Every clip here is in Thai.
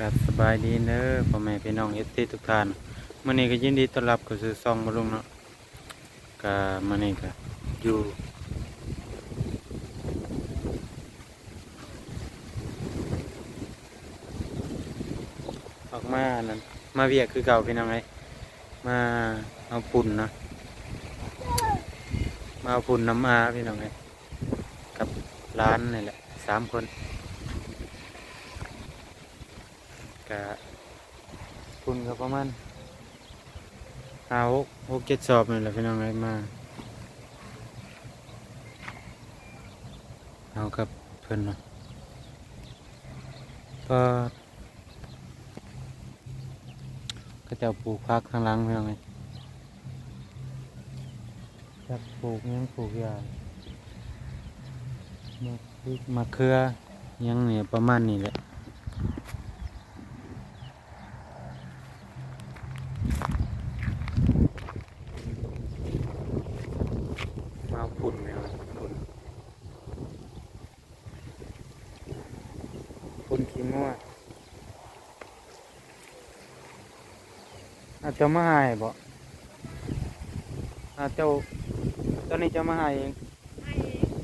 กับสบายดีเนอะพ่อแม่พี่น้องเอฟซีทุกท่านมื่อนี้ก็ยินดีต้อนรับเข้าสู่ซองมาลุงเนาะก็มื่อนี้ก็อยู่ออกมานั่นมาเวียกคือเก่าพี่น้องไงมาเอาปุ่นนะ มาเอาปุ่นน้ำอาพี่น้องไงกับร้านนี่แหละสามคน กะคุณก็ประมาณห้าหกหกเจ็ดสอบนี่แหละพี่น้องไอ้มาเอากับเพื่อนเนาะก็ก็จะปลูกพักข้างหลังพี่น้องไงจะปลูกยังปลูกยามาพริกมาเขือยังเนี่ยประมาณนี้แหละ มาเอาฝุ่นไหมครับฝุ่น ฝุ่นขี้มัวอาจจะมาใหายบ่อาเจ้าตอนนี้จะมาใหายเองไอ้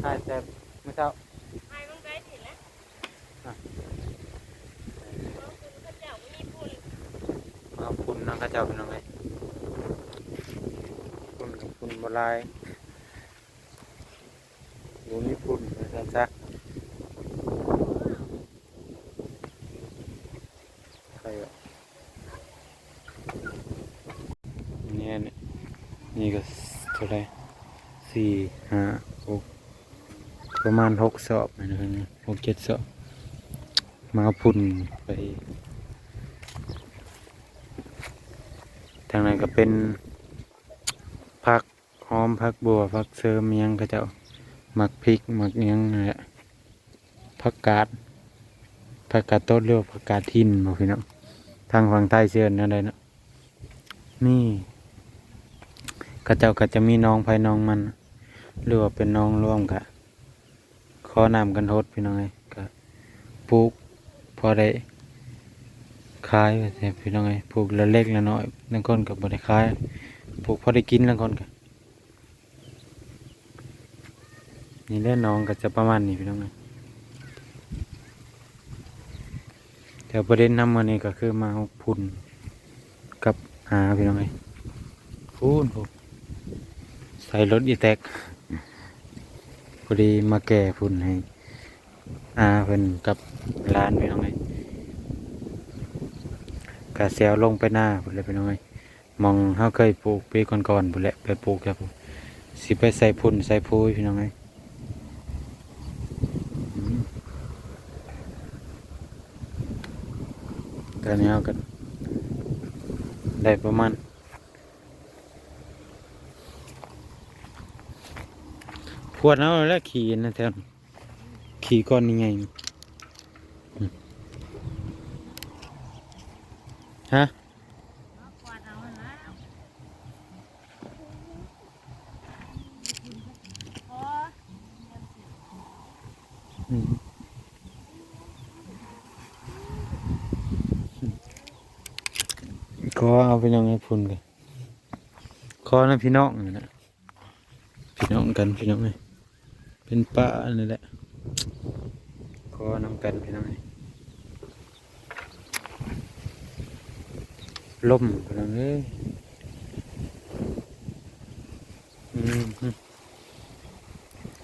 ใหายแต่เมื่อเช้าไอ้มันไกลสิแล้วอะเพราะคุณก็เจ้าไม่มีพุ่นมาเอาฝุ่นนะข้าเจ้าเป็นยังไงฝุ่นกับฝุ่นบลายอยู่นี่ฝุ่นนะจ๊ะจ๊ะใครอะเนี่ยเนี่ยนี่ก็เท่าไหรสี่ห้าหกประ มาณหกสอบนะครับเนี่ยหกเจ็ดสอบมาเอาฝุ่นไปทางนั้นก็เป็นผักหอมผักบัวผักเสริมอิหยังก็เจ้าหมักพริกหมักอิหยังนั่นแหละผักกาดผักกาดต้นเรียกว่าผักกาดทินบอกพี่น้องทางฝั่งใต้เชื่อนนั่นเลยเนาะนี่ก็เจ้าก็จะมีน้องภายน้องมันหรือว่าเป็นน้องร่วมกะข อนำกันทดพี่น้องไงก็ปลูกพอได้ขายไปแต่พี่น้องไงปลูกละเล็กละน้อยบางคนก็บ่ได้ขายปลูกพอได้กินบางคนก็นี่และน้องก็จะประมาณนี้พี่น้องไงแต่ประเด็นนำมานี่ก็คือมาพุ่นกับหาพี่น้องไงพูนพูนใส่รถอีแตก พอดีมาแก่พุ่นให้อาเพิ่นกับร้านพี่น้องไงกะเสียวลงไปหน้าพุ่นเลยไปน้อยมองเฮาเคยปลูกปีก่อนๆพุ่นแหละไปปลูกครับผมสิไปใส่พุ่นใส่พุ้ยพี่น้องไอืมตอนนี้เอากันได้ประมาณ ขวดเอาแล้วขี่นะแถวนั้นขี่ก้อนนี่ไงฮะเอากวาดเอาแล้วพออืมขอเอาไปยังไงพุ่นกันขอนะพี่น้องนี่นะพี่น้องกันพี่น้องไง เป็นป้าอันนี่แหละขอนำกันพี่น้องไงล่มพี่น้องเอ้ย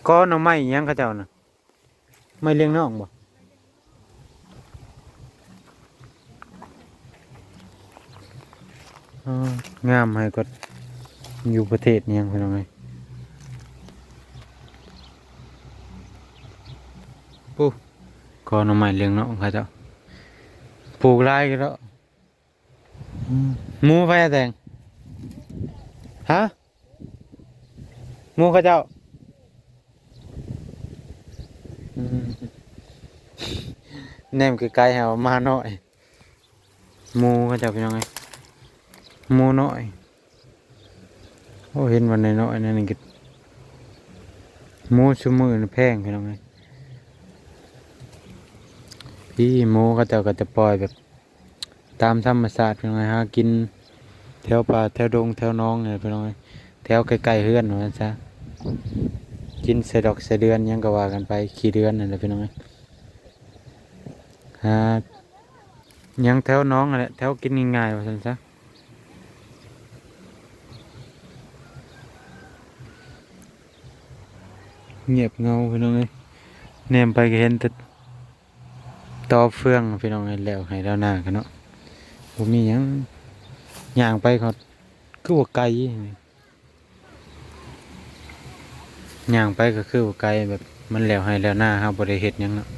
ก็น่อไม้ยังเขาเจ้านะไม่เลี้ยงน้องบ่งามให้ก็อยู่ประเทศนี้ยังเป็นยังไง ปุ๊ก็หน่อไม้เลี้ยงเนาะเขาเจ้าปลูกไรกันแล้วอืมหมูไฟแดงฮะหมูเขาเจ้าอืมแนมไกลๆหาว่ามาหน่อยหมูเขาเจ้าเป็นยังไงหมูน้อยโอ้เห็นวันน้อยๆนั่นนี่ก็หมูชั่วมือนี่แพงพี่น้องไง พี่หมูก็จะก็จะปล่อยแบบ ตามธรรมชาติพี่น้องเอ้ยหากินแถวป่าแถวดงแถวน้องเนี่ยพี่น้องแถวใกล้ๆเฮือนว่าซะกินใส่ดอกใส่เดือนยังก็ว่ากันไปขี้เดือนนั่นแหละพี่น้องเอ้ยหาหยังแถวน้องนั่นแหละแถวกินง่ายๆว่าซั่นซะเงียบเงาพี่น้องเอ้ยแนมไปก็เห็นแต่ ต่อเฟืองพี่น้องเอ้ยแล้วให้แล้วหน้ากันเนาะผมมีหยังย่างไปเขาคือว่าไกลย่างไปก็คือว่าไกลแบบมันแล้วให้แล้วหน้าครับบริเฮ็ดยังเนาะ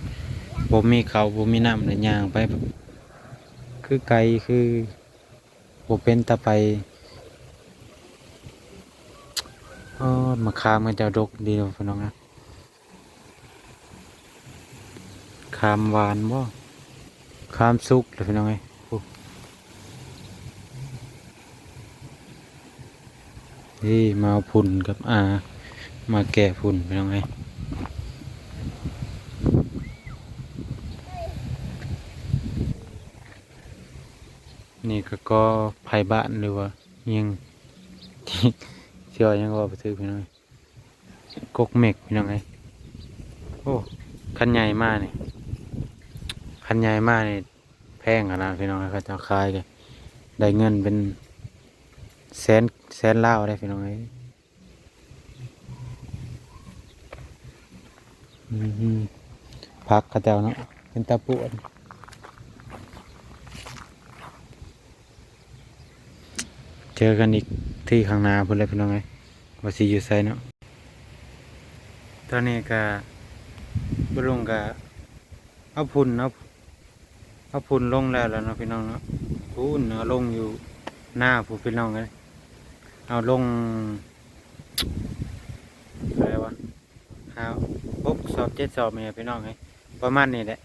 ผมมีเขาผมมีน้ำเลยย่างไปแบบคือไกลคือผมเป็นตะไปอ๋อมาคามันจ้าดกดีเนาะพี่น้องนะ คามหวานบ่คามสุกเลยพี่น้องเอ้ยนี่มาเอาพุ่นกับอามาแก่พุ่นไปยังไงนี่ก็ก็ไผ่บ้านหรือว่ายังเชื่อยังก็ว่าไปซื้อไปหน่อยกกเมกไปยังไงโอ้คันใหญ่มากนี่ คันใหญ่มากนี่แพงขนาดพี่น้องเขาจะขายกันได้เงินเป็นแสนแสนเล่าได้พี่น้องเอ้พักกระเจ้าเนาะเป็นตาปวดเจอกันอีกที่ข้างหน้าพุ่นเลยพี่น้องเอ้ว่าสิอยู่ไสเนาะตอนนี้ก็บ่ลงก็เอาพุ่นเอา เอาพุ่นลงแล้วแล้วเนาะพี่น้องเนาะพุ่นเอาลงอยู่หน้าผู้พี่น้องเลยเอาลงอะไรวะเอาหกสอบเจ็ดสอบเนี่ยพี่น้องไงประมาณนี้แหละ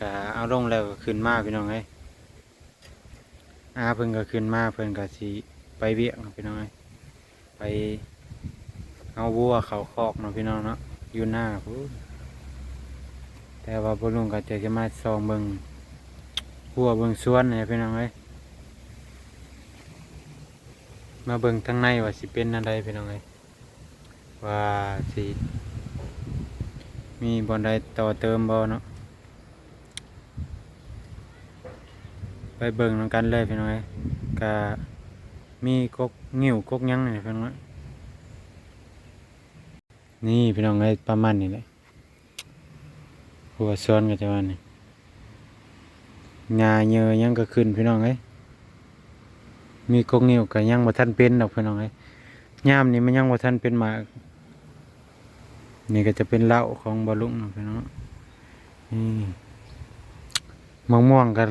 ก็เอาลงแล้วก็ขึ้นมาพี่น้องไงอาเพิ่นก็ขึ้นมาเพิ่นก็สิไปเวียงพี่น้องไงไปเอาวัวเขาคอกเนาะพี่น้องเนาะอยู่หน้าพู้นแต่ว่าบุลุงก็จะจะมาซองเบิง วัวเบิงสวนเนี่ยพี่น้องไงมาเบิ่งทางในว่าสิเป็นอะไรพี่น้องเอ้ยว่าสิมีบ่อนใดต่อเติมบ่เนาะไปเบิ่งนำกันเลยพี่น้องเอ้ยก็มีกกงิ้วกกยังเนี่ยพี่น้องเอ้ยนี่พี่น้องเอ้ยประมาณนี้แหละหัวสวนก็จะว่านี่ งาเยอยังก็ขึ้นพี่น้องเอ้ยมีกงนิ้วก็ยังบ่ทันเป็นดอกพี่น้องเอ้ยยามนี้มันยังบ่ทันเป็นหมากนี่ก็จะเป็นเหล้าของบ่ลุงนะพี่น้องนี่มะม่วงกัน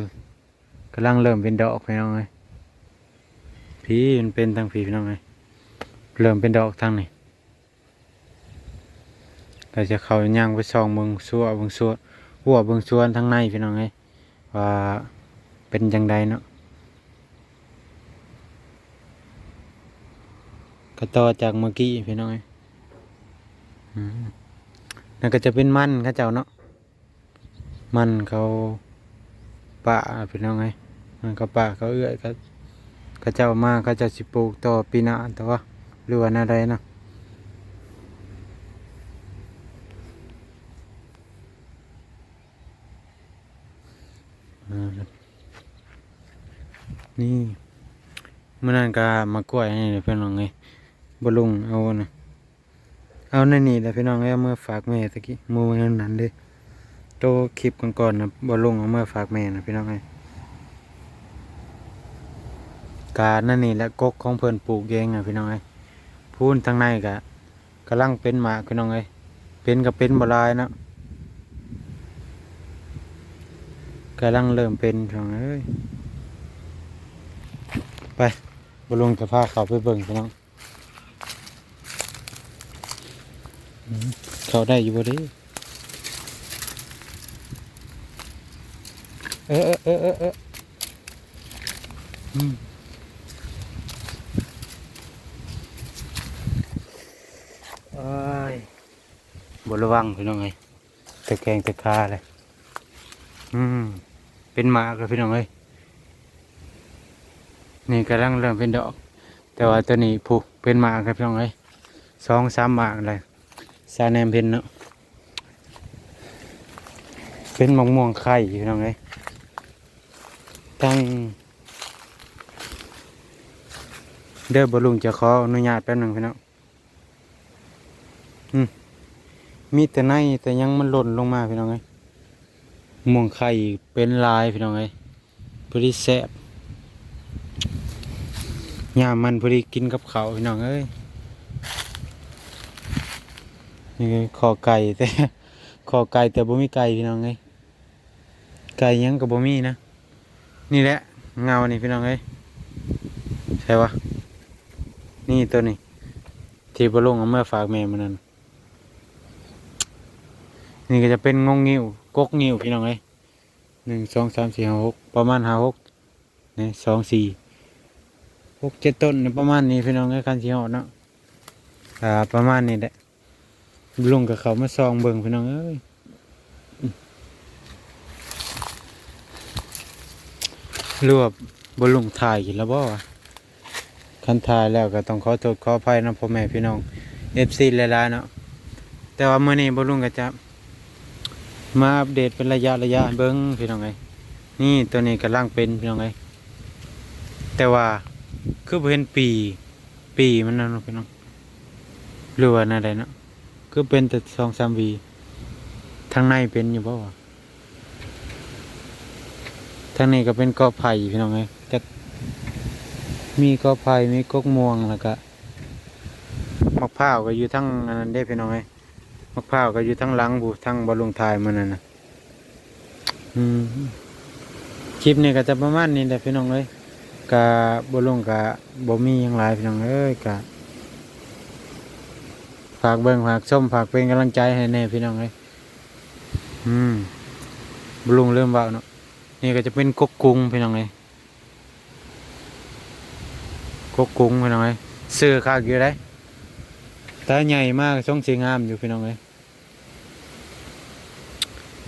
กำลังเริ่มเป็นดอกพี่น้องเอ้ยพี่มันเป็นทางพี่พี่น้องเอ้ยเริ่มเป็นดอกทางนี้เราจะเขาย่างไปส่องเบิ่งซัวเบิ่งซัวหัวเบิ่งสวนทางในพี่น้องเอ้ย ว่าเป็นจังใดเนาะก็ต่อจากเมื่อกี้พี่น้องเอ้ยนั่นก็จะเป็นมันข้าเจ้าเนาะ มันเขาป่าพี่น้องไงมันเขาป่าเขาเอื้อยเขาเขาเจ้ามาเขาเจะสิปลูกต่อปีหน้าแต่ว่าหรือว่าหนาใดเนาะอ่า นี่เมื่อนั้นก็มากล้วยนี่พี่น้องไงบลุงเอานะเอาในนี่แหละพี่น้องเอาเมื่อฝากแม่ตะกี้หมูนั้นนั้นเด้โตคลิปก่อนๆนะบลุงเอาเมื่อฝากแม่นะพี่น้องไงกานั่นนี่แหละกกของเพิ่นปลูกเองนะพี่น้องไงพูนทางในกะกำลังเป็นหมากพี่น้องไงเป็นก็เป็นบลายนะกำลังเริ่มเป็นพี่น้องเอ้ย ไปบลุงจะพาเขาไปเบิ่งพี่น้องอืมเขาได้อยู่บ่เดิเออเออเออเอออืมโอ้ยบระวังพี่น้องเอ้ยตะแกรงตะคาเลยอืมเป็นหมากเลยพี่น้องเอ้ย นี่กำลังเริ่มเป็นดอก แต่ว่าตัวนี้ผูกเป็นหมากครับพี่น้องเอ้ยสองสามหมากเลยซาแนมเพนเนาะเป็นมะม่วงไข่พี่น้องเอ้ยตั้งเด้อบลุงจะขออนุญาตแป๊บหนึ่งพี่น้องมีแต่ในแต่ยังมันหล่นลงมาพี่น้องเอ้ยมะม่วงไข่เป็นลายพี่น้องเอ้ยพอดีแซ่บ ยามมันพอดีกินกับเขาพี่น้องเอ้ยนี่คอไก่แต่คอไก่แต่บ่มีไก่พี่น้องเอ้ยไก่ยังกับบ่มีนะ นี่แหละเงานี่พี่น้องเอ้ยใช่ปะนี่ตัวนี้ ที่บ่ลงเอาเมื่อฝากแม่มันนั่นนี่ก็จะเป็นงงงิ้วกกงิ้วพี่น้องเอ้ยหนึ่งสองสามสี่ห้าหกประมาณห้าหกนี่สองสี่ หกเจ็ดต้นประมาณนี้พี่น้องไอ้คันสีหอดเนาะอ่าประมาณนี้แหละลุงกับเขามาซองเบิ่งพี่น้องเอ้ยอืมรวบบลุงถ่ายกินแล้วบ่คันถ่ายแล้วก็ต้องขอโทษขออภัยนะพ่อแม่พี่น้องเอฟซีหลายๆเนาะแต่ว่าเมื่อนี้บลุงก็จะมาอัปเดตเป็นระยะระยะเบิ้งพี่น้องไงนี่ตัวนี้กำลังเป็นพี่น้องไงแต่ว่า คือเห็นปีปีมันนั่นพี่น้องหรือว่าอะไรเนาะคือเป็นแต่สองสามวีทางในเป็นอยู่เปล่าวะทางนี้ก็เป็นกอไผ่พี่น้องไงจะมีกอไผ่มีกกม่วงแล้วก็มะพร้าวก็อยู่ทั้งอันนั้นได้พี่น้องไงมะพร้าวก็อยู่ทั้งหลังบูทั้งบอลลุงทายมันนั่นนะคลิปนี้ก็จะประมาณนี้แหละพี่น้องเลย กะบ่ลงกะบ่มีหยังหลายพี่น้องเอ้ยกะฝากเบิ่งฝากชมฝากเป็นกำลังใจให้แน่พี่น้องเอ้ยอืมบ่ลงเริ่มเว้าเนาะนี่ก็จะเป็นกกกุงพี่น้องเอ้ยกกกุงพี่น้องเอ้ยเสื้อคักอยู่ได้ตาใหญ่มากทรงสีงามอยู่พี่น้องเอ้ย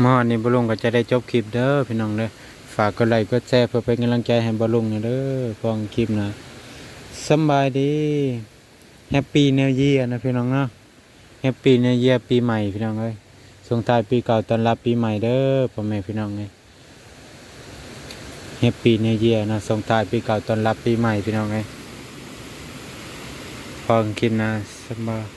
มอนี่บ่ลงก็จะได้จบคลิปเด้อพี่น้องเด้อ ฝากกดไลค์กดแชร์เพื่อเป็นกำลังใจให้บอลลุงนะเด้อฟองคลิปนะสบายดีแฮปปี้เน w เยียนะพี่น้องเนาะแฮปปี้เน w เยียปีใหม่พี่น้องเอ้ยส่งท้ายปีเก่าต้อนรับปีใหม่เด้อพ่อแม่พี่น้องเอ้ยแฮปปี้เน w เยียนะส่งท้ายปีเก่าต้อนรับปีใหม่พี่น้องเอ้ยฟองคลิปนะสบาย